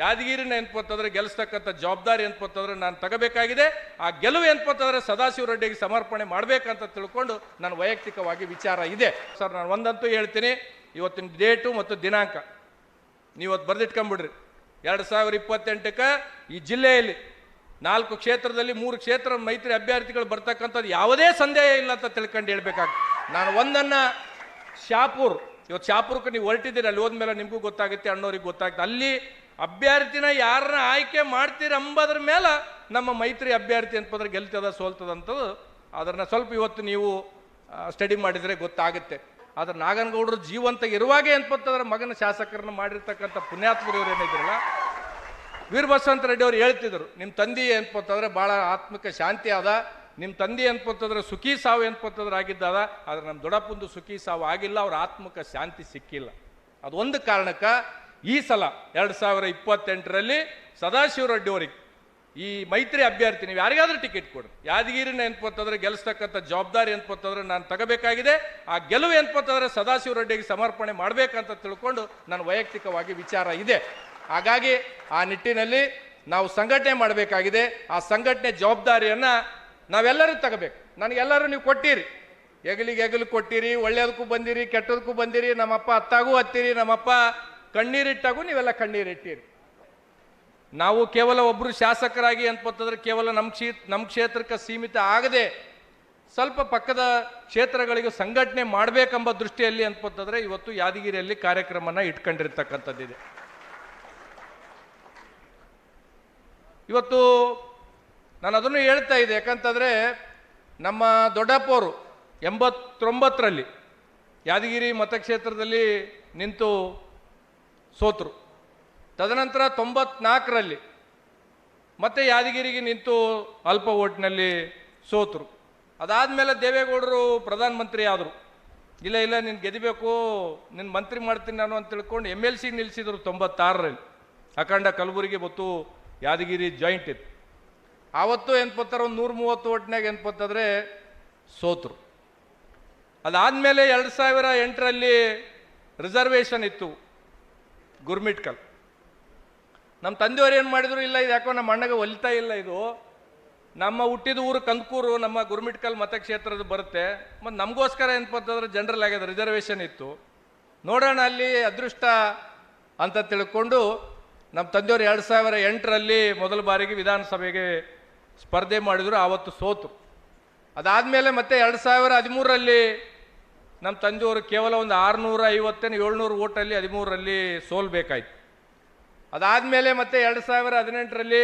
ಯಾದಗಿರಿನ ಏನ್ಪತ್ತಂದ್ರೆ ಗೆಲ್ಲಿಸ್ತಕ್ಕಂಥ ಜವಾಬ್ದಾರಿ ಏನ್ಪತ್ತಂದ್ರೆ ನಾನು ತಗೋಬೇಕಾಗಿದೆ. ಆ ಗೆಲುವು ಏನ್ಪತ್ತಂದ್ರೆ ಸದಾಶಿವ ರೆಡ್ಡಿಗೆ ಸಮರ್ಪಣೆ ಮಾಡಬೇಕಂತ ತಿಳ್ಕೊಂಡು ನನ್ನ ವೈಯಕ್ತಿಕವಾಗಿ ವಿಚಾರ ಇದೆ. ಸರ್, ನಾನು ಒಂದಂತೂ ಹೇಳ್ತೀನಿ, ಇವತ್ತಿನ ಡೇಟು ಮತ್ತು ದಿನಾಂಕ. ನೀವತ್ತು ಬರೆದಿಟ್ಕೊಂಬಿಡ್ರಿ. ಎರಡು ಸಾವಿರ ಇಪ್ಪತ್ತೆಂಟಕ್ಕೆ ಈ ಜಿಲ್ಲೆಯಲ್ಲಿ ನಾಲ್ಕು ಕ್ಷೇತ್ರದಲ್ಲಿ ಮೂರು ಕ್ಷೇತ್ರ ಮೈತ್ರಿ ಅಭ್ಯರ್ಥಿಗಳು ಬರ್ತಕ್ಕಂಥದ್ದು ಯಾವುದೇ ಸಂದೇಹ ಇಲ್ಲ ಅಂತ ತಿಳ್ಕೊಂಡು ಹೇಳ್ಬೇಕಾಗ್ತದೆ. ನಾನು ಒಂದನ್ನು ಶಾಪೂರ್, ಇವತ್ತು ಶಾಪುರಕ್ಕೆ ನೀವು ಹೊರಟಿದ್ದೀರಿ, ಅಲ್ಲಿ ಹೋದ್ಮೇಲೆ ನಿಮಗೂ ಗೊತ್ತಾಗುತ್ತೆ, ಅಣ್ಣವ್ರಿಗೆ ಗೊತ್ತಾಗುತ್ತೆ. ಅಲ್ಲಿ ಅಭ್ಯರ್ಥಿನ ಯಾರನ್ನ ಆಯ್ಕೆ ಮಾಡ್ತೀರಿ ಅಂಬದ್ರ ಮೇಲೆ ನಮ್ಮ ಮೈತ್ರಿ ಅಭ್ಯರ್ಥಿ ಅಂತಂದ್ರೆ ಗೆಲ್ತದ, ಸೋಲ್ತದ ಅಂತದ್ದು ಅದನ್ನ ಸ್ವಲ್ಪ ಇವತ್ತು ನೀವು ಸ್ಟಡಿ ಮಾಡಿದರೆ ಗೊತ್ತಾಗುತ್ತೆ. ಆದ್ರೆ ನಾಗನಗೌಡರು ಜೀವಂತ ಇರುವಾಗೆ ಅನ್ಪತ್ತಂದ್ರೆ ಮಗನ ಶಾಸಕರನ್ನ ಮಾಡಿರ್ತಕ್ಕಂಥ ಪುಣ್ಯಾತ್ಮರು ಇವ್ರು ಏನಿದ್ರಲ್ಲ, ವೀರಬಸವಂತ ರೆಡ್ಡಿ ಅವ್ರು ಹೇಳ್ತಿದ್ರು ನಿಮ್ಮ ತಂದೆ ಏನ್ಪತ್ತಂದ್ರೆ ಭಾಳ ಆತ್ಮಿಕ ಶಾಂತಿ ಅದ ನಿಮ್ಮ ತಂದೆ ಅನ್ಪತ್ತಂದ್ರೆ ಸುಖಿ ಸಾವು ಅನ್ಪತ್ತಂದ್ರೆ ಆಗಿದ್ದದ ಆದ್ರೆ ನಮ್ಮ ದೊಡ್ಡಪ್ಪಂದು ಸುಖಿ ಸಾವು ಆಗಿಲ್ಲ, ಅವ್ರ ಆತ್ಮಕ ಶಾಂತಿ ಸಿಕ್ಕಿಲ್ಲ. ಅದೊಂದು ಕಾರಣಕ್ಕೆ ಈ ಸಲ ಎರಡು ಸಾವಿರ ಇಪ್ಪತ್ತೆಂಟರಲ್ಲಿ ಸದಾಶಿವ ರೆಡ್ಡಿ ಅವರಿಗೆ ಈ ಮೈತ್ರಿ ಅಭ್ಯರ್ಥಿ, ನೀವು ಯಾರಿಗಾದ್ರೂ ಟಿಕೆಟ್ ಕೊಡಿ ಯಾದಗಿರಿನ ಏನ್ಪತ್ತಂದ್ರೆ ಗೆಲ್ಲಿಸ್ತಕ್ಕಂಥ ಜವಾಬ್ದಾರಿ ಏನ್ಪತ್ತಂದ್ರೆ ನಾನು ತಗೋಬೇಕಾಗಿದೆ. ಆ ಗೆಲುವು ಏನ್ಪತ್ತಂದ್ರೆ ಸದಾಶಿವ ರೆಡ್ಡಿಗೆ ಸಮರ್ಪಣೆ ಮಾಡಬೇಕಂತ ತಿಳ್ಕೊಂಡು ನನ್ನ ವೈಯಕ್ತಿಕವಾಗಿ ವಿಚಾರ ಇದೆ. ಹಾಗಾಗಿ ಆ ನಿಟ್ಟಿನಲ್ಲಿ ನಾವು ಸಂಘಟನೆ ಮಾಡಬೇಕಾಗಿದೆ. ಆ ಸಂಘಟನೆ ಜವಾಬ್ದಾರಿಯನ್ನು ನಾವೆಲ್ಲರೂ ತಗಬೇಕು. ನನಗೆಲ್ಲರೂ ನೀವು ಕೊಟ್ಟಿರಿ. ಹೆಗಲಿಗೆ ಹೆಗಲು ಕೊಟ್ಟಿರಿ ಒಳ್ಳೆಯದಕ್ಕೂ ಬಂದಿರಿ, ಕೆಟ್ಟದಕ್ಕೂ ಬಂದಿರಿ, ನಮ್ಮಪ್ಪ ಅತ್ತಾಗೂ ಹತ್ತಿರಿ, ನಮ್ಮಪ್ಪ ಕಣ್ಣೀರಿಟ್ಟಾಗೂ ನೀವೆಲ್ಲ ಕಣ್ಣೀರಿಟ್ಟಿರಿ. ನಾವು ಕೇವಲ ಒಬ್ಬರು ಶಾಸಕರಾಗಿ ಅನ್ಪತ್ತಂದ್ರೆ ಕೇವಲ ನಮ್ಮ ಕ್ಷೇ ನಮ್ಮ ಕ್ಷೇತ್ರಕ್ಕೆ ಸೀಮಿತ ಆಗದೆ ಸ್ವಲ್ಪ ಪಕ್ಕದ ಕ್ಷೇತ್ರಗಳಿಗೂ ಸಂಘಟನೆ ಮಾಡಬೇಕೆಂಬ ದೃಷ್ಟಿಯಲ್ಲಿ ಅನ್ಪತ್ತಂದ್ರೆ ಇವತ್ತು ಯಾದಗಿರಿಯಲ್ಲಿ ಕಾರ್ಯಕ್ರಮನ ಇಟ್ಕೊಂಡಿರ್ತಕ್ಕಂಥದ್ದಿದೆ. ಇವತ್ತು ನಾನು ಅದನ್ನು ಹೇಳ್ತಾ ಇದ್ದೆ, ಯಾಕಂತಂದರೆ ನಮ್ಮ ದೊಡ್ಡಪ್ಪವರು ಎಂಬತ್ತೊಂಬತ್ತರಲ್ಲಿ ಯಾದಗಿರಿ ಮತಕ್ಷೇತ್ರದಲ್ಲಿ ನಿಂತು ಸೋತರು. ತದನಂತರ ತೊಂಬತ್ನಾಲ್ಕರಲ್ಲಿ ಮತ್ತೆ ಯಾದಗಿರಿಗೆ ನಿಂತು ಅಲ್ಪ ಓಟ್ನಲ್ಲಿ ಸೋತರು. ಅದಾದಮೇಲೆ ದೇವೇಗೌಡರು ಪ್ರಧಾನಮಂತ್ರಿ ಆದರು ಇಲ್ಲ ಇಲ್ಲ ನೀನು ಗೆದಿಬೇಕು ನಿನ್ನ ಮಂತ್ರಿ ಮಾಡ್ತೀನಿ ನಾನು ಅಂತ ತಿಳ್ಕೊಂಡು ಎಂ ಎಲ್ ಸಿ ನಿಲ್ಲಿಸಿದರು ತೊಂಬತ್ತಾರರಲ್ಲಿ. ಅಖಂಡ ಕಲಬುರಗಿ ಮತ್ತು ಯಾದಗಿರಿ ಜಾಯಿಂಟ್ ಇತ್ತು. ಆವತ್ತು ಏನ್ಪತ್ತಾರ ಒಂದು ನೂರ ಮೂವತ್ತು ಓಟ್ನಾಗ ಏನ್ಪತ್ತಂದ್ರೆ ಸೋತರು. ಅದಾದಮೇಲೆ ಎರಡು ಸಾವಿರ ಎಂಟರಲ್ಲಿ ರಿಸರ್ವೇಷನ್ ಇತ್ತು. ಗುರ್ಮಿಟ್ಕಲ್ ನಮ್ಮ ತಂದೆಯವ್ರು ಏನು ಮಾಡಿದ್ರು, ಇಲ್ಲ, ಇದು ಯಾಕೋ ನಮ್ಮ ಅಣ್ಣಗೆ ಒಲಿತಾ ಇಲ್ಲ ಇದು. ನಮ್ಮ ಹುಟ್ಟಿದ ಊರು ಕಂದಕೂರು, ನಮ್ಮ ಗುರ್ಮಿಟ್ಕಲ್ ಮತಕ್ಷೇತ್ರದ ಬರುತ್ತೆ. ಮತ್ತು ನಮಗೋಸ್ಕರ ಏನಪ್ಪಂತಂದ್ರೆ ಜನರಲ್ ಆಗ್ಯದ, ರಿಸರ್ವೇಷನ್ ಇತ್ತು. ನೋಡೋಣ ಅಲ್ಲಿ ಅದೃಷ್ಟ ಅಂತ ತಿಳ್ಕೊಂಡು ನಮ್ಮ ತಂದೆಯವರು ಎರಡು ಸಾವಿರ ಎಂಟರಲ್ಲಿ ಮೊದಲ ಬಾರಿಗೆ ವಿಧಾನಸಭೆಗೆ ಸ್ಪರ್ಧೆ ಮಾಡಿದ್ರು, ಆವತ್ತು ಸೋತು. ಅದಾದಮೇಲೆ ಮತ್ತೆ ಎರಡು ಸಾವಿರ ಹದಿಮೂರರಲ್ಲಿ ನಮ್ಮ ತಂದೆಯವರು ಕೇವಲ ಒಂದು ಆರುನೂರ ಐವತ್ತೇನು ಏಳ್ನೂರು ಓಟಲ್ಲಿ ಹದಿಮೂರರಲ್ಲಿ ಸೋಲ್ಬೇಕಾಯ್ತು. ಅದಾದಮೇಲೆ ಮತ್ತೆ ಎರಡು ಸಾವಿರ ಹದಿನೆಂಟರಲ್ಲಿ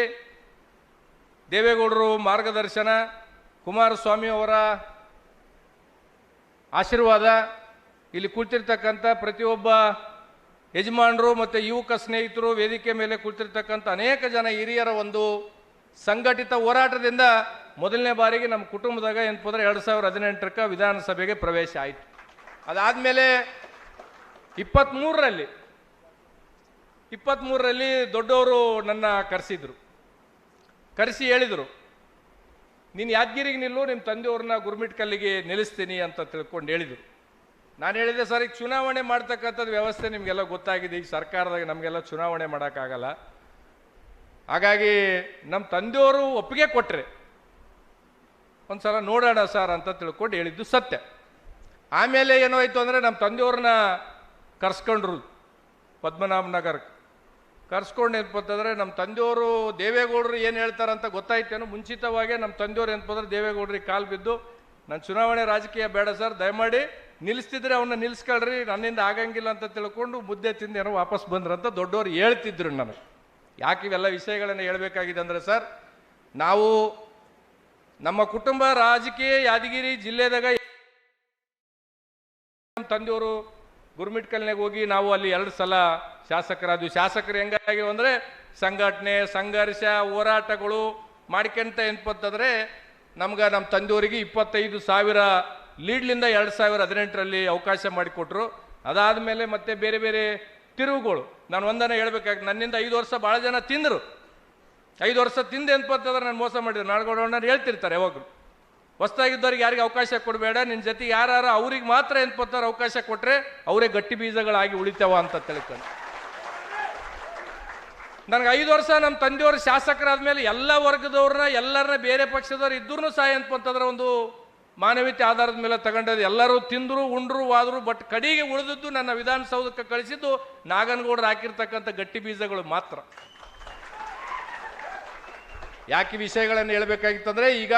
ದೇವೇಗೌಡರು ಮಾರ್ಗದರ್ಶನ, ಕುಮಾರಸ್ವಾಮಿ ಅವರ ಆಶೀರ್ವಾದ, ಇಲ್ಲಿ ಕುಳಿತಿರ್ತಕ್ಕಂಥ ಪ್ರತಿಯೊಬ್ಬ ಯಜಮಾನರು ಮತ್ತು ಯುವಕ ಸ್ನೇಹಿತರು ವೇದಿಕೆ ಮೇಲೆ ಕುಳಿತಿರ್ತಕ್ಕಂಥ ಅನೇಕ ಜನ ಹಿರಿಯರ ಒಂದು ಸಂಘಟಿತ ಹೋರಾಟದಿಂದ ಮೊದಲನೇ ಬಾರಿಗೆ ನಮ್ಮ ಕುಟುಂಬದಾಗ ಏನಪ್ಪ ಅಂದ್ರೆ ಎರಡು ಸಾವಿರದ ಹದಿನೆಂಟರಕ್ಕೆ ವಿಧಾನಸಭೆಗೆ ಪ್ರವೇಶ ಆಯಿತು. ಅದಾದಮೇಲೆ ಇಪ್ಪತ್ತ್ಮೂರರಲ್ಲಿ ಇಪ್ಪತ್ತ್ಮೂರರಲ್ಲಿ ದೊಡ್ಡವರು ನನ್ನ ಕರೆಸಿದ್ರು. ಕರೆಸಿ ಹೇಳಿದರು, ನೀನು ಯಾದಗಿರಿಗೆ ನಿಲ್ಲು ನಿಮ್ಮ ತಂದೆಯವ್ರನ್ನ ಗುರುಮಿಟ್ಕಲ್ಲಿಗೆ ನಿಲ್ಲಿಸ್ತೀನಿ ಅಂತ ತಿಳ್ಕೊಂಡು ಹೇಳಿದರು. ನಾನು ಹೇಳಿದೆ, ಸರ್, ಈಗ ಚುನಾವಣೆ ಮಾಡ್ತಕ್ಕಂಥದ್ದು ವ್ಯವಸ್ಥೆ ನಿಮಗೆಲ್ಲ ಗೊತ್ತಾಗಿದೆ, ಈಗ ಸರ್ಕಾರದಾಗ ನಮಗೆಲ್ಲ ಚುನಾವಣೆ ಮಾಡೋಕ್ಕಾಗಲ್ಲ. ಹಾಗಾಗಿ ನಮ್ಮ ತಂದೆಯವರು ಒಪ್ಪಿಗೆ ಕೊಟ್ಟರೆ ಒಂದು ಸಲ ನೋಡೋಣ ಸರ್ ಅಂತ ತಿಳ್ಕೊಂಡು ಹೇಳಿದ್ದು ಸತ್ಯ. ಆಮೇಲೆ ಏನಾಯ್ತು ಅಂದರೆ ನಮ್ಮ ತಂದೆಯವ್ರನ್ನ ಕರ್ಸ್ಕೊಂಡ್ರು ಪದ್ಮನಾಭ ನಗರಕ್ಕೆ ಕರ್ಸ್ಕೊಂಡು ಏನಪ್ಪಂತಂದ್ರೆ ನಮ್ಮ ತಂದೆಯವರು ದೇವೇಗೌಡರು ಏನು ಹೇಳ್ತಾರಂತ ಗೊತ್ತಾಯ್ತೇನೋ. ಮುಂಚಿತವಾಗೇ ನಮ್ಮ ತಂದೆಯವ್ರು ಏನಪ್ಪಂದ್ರೆ ದೇವೇಗೌಡರಿಗೆ ಕಾಲು ಬಿದ್ದು, ನಾನು ಚುನಾವಣೆ ರಾಜಕೀಯ ಬೇಡ ಸರ್, ದಯಮಾಡಿ ನಿಲ್ಲಿಸ್ತಿದ್ರೆ ಅವನ್ನ ನಿಲ್ಲಿಸ್ಕೊಳ್ರಿ ನನ್ನಿಂದ ಆಗಂಗಿಲ್ಲ ಅಂತ ತಿಳ್ಕೊಂಡು ಮುದ್ದೆ ತಿಂದು ಏನೋ ವಾಪಸ್ ಬಂದ್ರಂತ ದೊಡ್ಡವರು ಹೇಳ್ತಿದ್ರು ನನಗೆ ಯಾಕೆ ಇವೆಲ್ಲ ವಿಷಯಗಳನ್ನು ಹೇಳಬೇಕಾಗಿದೆ ಅಂದರೆ ಸರ್, ನಾವು ನಮ್ಮ ಕುಟುಂಬ ರಾಜಕೀಯ ಯಾದಗಿರಿ ಜಿಲ್ಲೆದಾಗ ನಮ್ಮ ತಂದೆಯವರು ಗುರ್ಮಿಟ್ ಕಲ್ನಾಗ ಹೋಗಿ ನಾವು ಅಲ್ಲಿ ಎರಡು ಸಲ ಶಾಸಕರಾದ್ವಿ. ಶಾಸಕರು ಹೆಂಗಾಗಿ ಅಂದರೆ ಸಂಘಟನೆ, ಸಂಘರ್ಷ, ಹೋರಾಟಗಳು ಮಾಡ್ಕೊಂತ ಏನ್ಪತ್ತಂದರೆ ನಮ್ಗೆ ನಮ್ಮ ತಂದೆಯವರಿಗೆ ಇಪ್ಪತ್ತೈದು ಸಾವಿರ ಲೀಡ್ಲಿಂದ ಎರಡು ಸಾವಿರ ಹದಿನೆಂಟರಲ್ಲಿ ಅವಕಾಶ ಮಾಡಿಕೊಟ್ರು. ಅದಾದಮೇಲೆ ಮತ್ತೆ ಬೇರೆ ಬೇರೆ ತಿರುವುಗಳು. ನಾನು ಒಂದನ್ನು ಹೇಳ್ಬೇಕಾಗಿ ನನ್ನಿಂದ ಐದು ವರ್ಷ ಭಾಳ ಜನ ತಿಂದರು. ಐದು ವರ್ಷ ತಿಂದು ಏನ್ಪತ್ತಂದ್ರೆ ನಾನು ಮೋಸ ಮಾಡಿದ್ರು ನಾಡ್ಗೌಡಣ್ಣರು ಹೇಳ್ತಿರ್ತಾರೆ ಯಾವಾಗಲೂ. ಹೊಸ್ದಾಗಿದ್ದವ್ರಿಗೆ ಯಾರಿಗೆ ಅವಕಾಶ ಕೊಡಬೇಡ ನಿನ್ನ ಜೊತೆ ಯಾರು ಅವ್ರಿಗೆ ಮಾತ್ರ ಏನಪ್ಪಂತಾರೆ ಅವಕಾಶ ಕೊಟ್ಟರೆ ಅವರೇ ಗಟ್ಟಿ ಬೀಜಗಳಾಗಿ ಉಳಿತಾವ ಅಂತ ತಿಳ್ಕೊಂಡು. ನನಗೆ ಐದು ವರ್ಷ ನಮ್ಮ ತಂದೆಯವರು ಶಾಸಕರಾದ್ಮೇಲೆ ಎಲ್ಲ ವರ್ಗದವ್ರನ್ನ, ಎಲ್ಲರನ್ನ ಬೇರೆ ಪಕ್ಷದವ್ರು ಇದ್ದರೂನು ಸಹ ಅಂತಂದ್ರೆ ಒಂದು ಮಾನವೀಯತೆ ಆಧಾರದ ಮೇಲೆ ತಗೊಂಡದ್ದು. ಎಲ್ಲರೂ ತಿಂದರು, ಉಂಡ್ರು, ವಾದ್ರು, ಬಟ್ ಕಡೆಗೆ ಉಳಿದದ್ದು ನನ್ನ ವಿಧಾನಸೌಧಕ್ಕೆ ಕಳಿಸಿದ್ದು ನಾಗನಗೌಡರು ಹಾಕಿರ್ತಕ್ಕಂಥ ಗಟ್ಟಿ ಬೀಜಗಳು ಮಾತ್ರ. ಯಾಕೆ ವಿಷಯಗಳನ್ನು ಹೇಳ್ಬೇಕಾಗಿತ್ತಂದ್ರೆ ಈಗ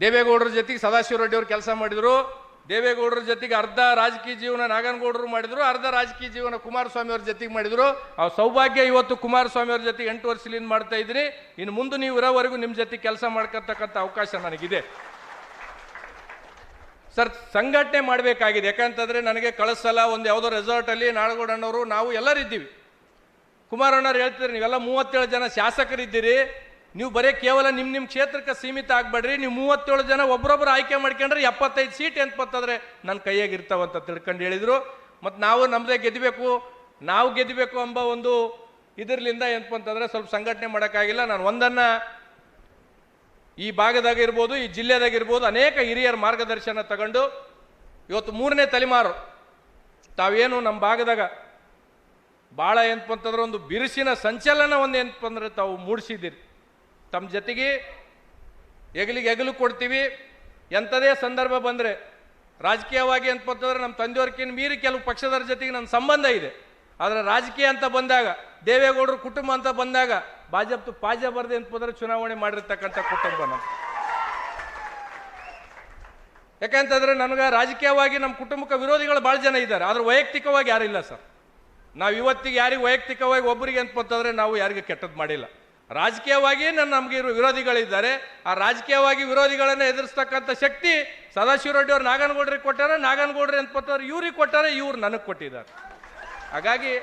ದೇವೇಗೌಡರ ಜೊತೆಗೆ ಸದಾಶಿವ ರೆಡ್ಡಿ ಅವರು ಕೆಲಸ ಮಾಡಿದ್ರು. ದೇವೇಗೌಡರ ಜೊತೆಗೆ ಅರ್ಧ ರಾಜಕೀಯ ಜೀವನ ನಾಗನಗೌಡರು ಮಾಡಿದ್ರು, ಅರ್ಧ ರಾಜಕೀಯ ಜೀವನ ಕುಮಾರಸ್ವಾಮಿ ಅವ್ರ ಜೊತೆಗೆ ಮಾಡಿದ್ರು. ಆ ಸೌಭಾಗ್ಯ ಇವತ್ತು ಕುಮಾರಸ್ವಾಮಿ ಅವ್ರ ಜೊತೆಗೆ ಎಂಟು ವರ್ಷದಿಂದ ಮಾಡ್ತಾ ಇದ್ರಿ. ಇನ್ನು ಮುಂದೆ ನೀವು ಇರೋವರೆಗೂ ನಿಮ್ಮ ಜೊತೆ ಕೆಲಸ ಮಾಡ್ಕೊತಕ್ಕಂಥ ಅವಕಾಶ ನನಗಿದೆ. ಸರ್, ಸಂಘಟನೆ ಮಾಡಬೇಕಾಗಿದೆ. ಯಾಕಂತಂದ್ರೆ ನನಗೆ ಕಳಿಸಲ್ಲ ಒಂದು ಯಾವುದೋ ರೆಸಾರ್ಟಲ್ಲಿ ನಾಡಗೌಡಣ್ಣವರು ನಾವು ಎಲ್ಲರಿದ್ದೀವಿ. ಕುಮಾರಣ್ಣವ್ರು ಹೇಳ್ತಿದ್ರು, ನೀವೆಲ್ಲ ಮೂವತ್ತೇಳು ಜನ ಶಾಸಕರಿದ್ದೀರಿ. ನೀವು ಬರೀ ಕೇವಲ ನಿಮ್ಮ ನಿಮ್ಮ ಕ್ಷೇತ್ರಕ್ಕೆ ಸೀಮಿತ ಆಗಬೇಡ್ರಿ. ನೀವು ಮೂವತ್ತೇಳು ಜನ ಒಬ್ಬರೊಬ್ಬರು ಆಯ್ಕೆ ಮಾಡ್ಕೊಂಡ್ರೆ ಎಪ್ಪತ್ತೈದು ಸೀಟ್ ಎಂತಂದ್ರೆ ನನ್ನ ಕೈಯಾಗ ಇರ್ತಾವಂತ ತಿಳ್ಕೊಂಡು ಹೇಳಿದರು. ಮತ್ತು ನಾವು ನಮ್ಮದೇ ಗೆದ್ದಬೇಕು ನಾವು ಗೆದ್ದಬೇಕು ಎಂಬ ಒಂದು ಇದರ್ಲಿಂದ ಅಂತಂದ್ರೆ ಸ್ವಲ್ಪ ಸಂಘಟನೆ ಮಾಡೋಕ್ಕಾಗಿಲ್ಲ. ನಾನು ಒಂದನ್ನು ಈ ಭಾಗದಾಗ ಇರ್ಬೋದು, ಈ ಜಿಲ್ಲೆದಾಗ ಇರ್ಬೋದು, ಅನೇಕ ಹಿರಿಯರ ಮಾರ್ಗದರ್ಶನ ತಗೊಂಡು ಇವತ್ತು ಮೂರನೇ ತಲೆಮಾರು. ತಾವೇನು ನಮ್ಮ ಭಾಗದಾಗ ಭಾಳ ಏನಪ್ಪ ಅಂತಂದ್ರೆ ಒಂದು ಬಿರುಸಿನ ಸಂಚಲನ ಒಂದು ಏನಪ್ಪ ತಾವು ಮೂಡಿಸಿದ್ದೀರಿ. ತಮ್ಮ ಜೊತೆಗೆ ಹೆಗಲಿಗೆ ಎಗಲು ಕೊಡ್ತೀವಿ. ಎಂಥದೇ ಸಂದರ್ಭ ಬಂದರೆ, ರಾಜಕೀಯವಾಗಿ ಅಂತ ಅಂತಂದ್ರೆ ನಮ್ಮ ತಂದೆಯವ್ರಕ್ಕಿಂತ ಮೀರಿ ಕೆಲವು ಪಕ್ಷದವ್ರ ಜೊತೆಗೆ ನನ್ನ ಸಂಬಂಧ ಇದೆ. ಆದರೆ ರಾಜಕೀಯ ಅಂತ ಬಂದಾಗ, ದೇವೇಗೌಡರು ಕುಟುಂಬ ಅಂತ ಬಂದಾಗ ಭಾಜಪ್ತು ಪಾಜ ಬರ್ದೆ ಅಂತಂದ್ರೆ ಚುನಾವಣೆ ಮಾಡಿರ್ತಕ್ಕಂಥ ಕುಟುಂಬ ನಮ್ಮ ಯಾಕೆಂತಂದ್ರೆ ನನಗೆ ರಾಜಕೀಯವಾಗಿ ನಮ್ಮ ಕುಟುಂಬಕ್ಕೆ ವಿರೋಧಿಗಳು ಭಾಳ ಜನ ಇದ್ದಾರೆ. ಆದರೆ ವೈಯಕ್ತಿಕವಾಗಿ ಯಾರಿಲ್ಲ ಸರ್. ನಾವು ಇವತ್ತಿಗೆ ಯಾರಿಗೆ ವೈಯಕ್ತಿಕವಾಗಿ ಒಬ್ಬರಿಗೆ ಅಂತಂದ್ರೆ ನಾವು ಯಾರಿಗೂ ಕೆಟ್ಟದ್ದು ಮಾಡಿಲ್ಲ. ರಾಜಕೀಯವಾಗಿ ನನ್ನ ನಮಗೆ ವಿರೋಧಿಗಳಿದ್ದಾರೆ, ಆ ರಾಜಕೀಯವಾಗಿ ವಿರೋಧಿಗಳನ್ನು ಎದುರಿಸ್ತಕ್ಕಂಥ ಶಕ್ತಿ ಸದಾಶಿವ ರೆಡ್ಡಿ ಅವ್ರು ನಾಗನಗೌಡ್ರಿಗೆ ಕೊಟ್ಟಾರೆ, ನಾಗನಗೌಡ್ರಿ ಅಂತಂದ್ರೆ ಇವ್ರಿಗೆ ಕೊಟ್ಟಾರೆ, ಇವ್ರು ನನಗೆ ಕೊಟ್ಟಿದ್ದಾರೆ. ಹಾಗಾಗಿ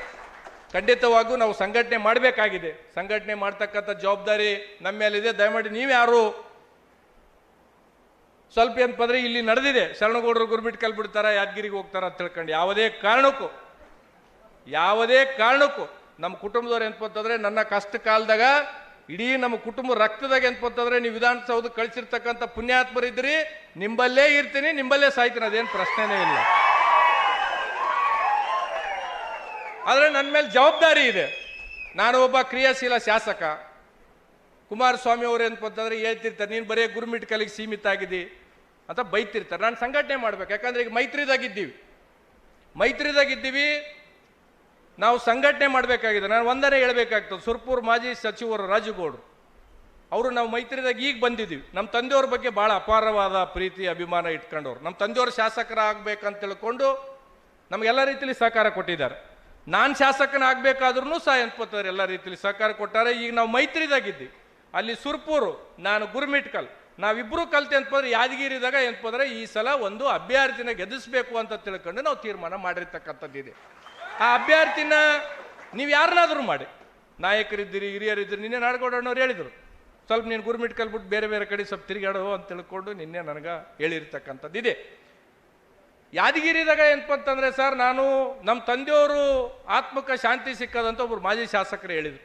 ಖಂಡಿತವಾಗೂ ನಾವು ಸಂಘಟನೆ ಮಾಡಬೇಕಾಗಿದೆ. ಸಂಘಟನೆ ಮಾಡ್ತಕ್ಕಂಥ ಜವಾಬ್ದಾರಿ ನಮ್ಮ ಮೇಲಿದೆ. ದಯಮಾಡಿ ನೀವ್ಯಾರು ಸ್ವಲ್ಪ ಏನಪ್ಪಂದ್ರೆ ಇಲ್ಲಿ ನಡೆದಿದೆ. ಶರಣಗೌಡರು ಗುರುಬಿಟ್ಟು ಕಲ್ಬಿಡ್ತಾರ, ಯಾದಗಿರಿಗೆ ಹೋಗ್ತಾರ ಅಂತ ತಿಳ್ಕೊಂಡು. ಯಾವುದೇ ಕಾರಣಕ್ಕೂ ಯಾವುದೇ ಕಾರಣಕ್ಕೂ ನಮ್ಮ ಕುಟುಂಬದವ್ರು ಏನಪ್ಪಂತಂದ್ರೆ ನನ್ನ ಕಷ್ಟ ಕಾಲದಾಗ ಇಡೀ ನಮ್ಮ ಕುಟುಂಬ ರಕ್ತದಾಗ ಏನಪ್ಪಂತಂದ್ರೆ ನೀವು ವಿಧಾನಸೌಧ ಕಳಿಸಿರ್ತಕ್ಕಂಥ ಪುಣ್ಯಾತ್ಮರಿದ್ರಿ ನಿಂಬಲ್ಲೇ ಇರ್ತೀನಿ, ನಿಂಬಲ್ಲೇ ಸಾಯ್ತೀನಿ, ಅದೇನು ಪ್ರಶ್ನೆನೇ ಇಲ್ಲ. ಆದರೆ ನನ್ನ ಮೇಲೆ ಜವಾಬ್ದಾರಿ ಇದೆ. ನಾನು ಒಬ್ಬ ಕ್ರಿಯಾಶೀಲ ಶಾಸಕ. ಕುಮಾರಸ್ವಾಮಿ ಅವರು ಏನಪ್ಪಂತಂದ್ರೆ ಹೇಳ್ತಿರ್ತಾರೆ, ನೀನು ಬರೀ ಗುರುಮಿಟ್ ಕಲಿಗೆ ಸೀಮಿತ ಆಗಿದ್ದಿ ಅಂತ ಬೈತಿರ್ತಾರೆ. ನಾನು ಸಂಘಟನೆ ಮಾಡ್ಬೇಕು, ಯಾಕಂದ್ರೆ ಈಗ ಮೈತ್ರಿದಾಗಿದ್ದೀವಿ ಮೈತ್ರಿದಾಗಿದ್ದೀವಿ ನಾವು ಸಂಘಟನೆ ಮಾಡಬೇಕಾಗಿದೆ. ನಾನು ಒಂದನೇ ಹೇಳಬೇಕಾಗ್ತದೆ. ಸುರ್ಪುರ್ ಮಾಜಿ ಸಚಿವರು ರಾಜುಗೌಡರು. ಅವರು ನಾವು ಮೈತ್ರಿದಾಗ ಈಗ ಬಂದಿದ್ದೀವಿ. ನಮ್ಮ ತಂದೆಯವ್ರ ಬಗ್ಗೆ ಭಾಳ ಅಪಾರವಾದ ಪ್ರೀತಿ, ಅಭಿಮಾನ ಇಟ್ಕೊಂಡವ್ರು. ನಮ್ಮ ತಂದೆಯವರು ಶಾಸಕರಾಗಬೇಕಂತ ತಿಳ್ಕೊಂಡು ನಮಗೆಲ್ಲ ರೀತಿಯಲ್ಲಿ ಸಹಕಾರ ಕೊಟ್ಟಿದ್ದಾರೆ. ನಾನು ಶಾಸಕನಾಗಬೇಕಾದ್ರೂ ಸಹ ಎನ್ಪತ್ತಾರೆ ಎಲ್ಲ ರೀತಿಯಲ್ಲಿ ಸಹಕಾರ ಕೊಟ್ಟಾರೆ. ಈಗ ನಾವು ಮೈತ್ರಿದಾಗಿದ್ದೀವಿ. ಅಲ್ಲಿ ಸುರ್ಪೂರು, ನಾನು ಗುರುಮಿಟ್ಕಲ್. ನಾವಿಬ್ಬರು ಕಲ್ತೆ ಅಂತಂದ್ರೆ ಯಾದಗಿರಿದಾಗ ಎನ್ಪಂದ್ರೆ ಈ ಸಲ ಒಂದು ಅಭ್ಯರ್ಥಿನ ಗೆದಿಸಬೇಕು ಅಂತ ತಿಳ್ಕೊಂಡು ನಾವು ತೀರ್ಮಾನ ಮಾಡಿರ್ತಕ್ಕಂಥದ್ದಿದೆ. ಆ ಅಭ್ಯರ್ಥಿನ ನೀವು ಯಾರನ್ನಾದರೂ ಮಾಡಿ. ನಾಯಕರಿದ್ದೀರಿ, ಹಿರಿಯರಿದ್ದೀರಿ, ನಿನ್ನೆ ನಾಡ್ಗೌಡಣ್ಣವ್ರು ಹೇಳಿದರು. ಸ್ವಲ್ಪ ನೀನು ಗುರುಮಿಟ್ ಕಲ್ಬಿಟ್ಟು ಬೇರೆ ಬೇರೆ ಕಡೆ ಸ್ವಲ್ಪ ತಿರುಗಾಡೋ ಅಂತ ತಿಳ್ಕೊಂಡು ನಿನ್ನೆ ನನಗೆ ಹೇಳಿರ್ತಕ್ಕಂಥದ್ದಿದೆ ಯಾದಗಿರಿದಾಗ ಏನಪ್ಪ ಅಂತಂದರೆ ಸರ್, ನಾನು ನಮ್ಮ ತಂದೆಯವರು ಆತ್ಮಕ ಶಾಂತಿ ಸಿಕ್ಕದಂತ ಒಬ್ಬರು ಮಾಜಿ ಶಾಸಕರು ಹೇಳಿದರು.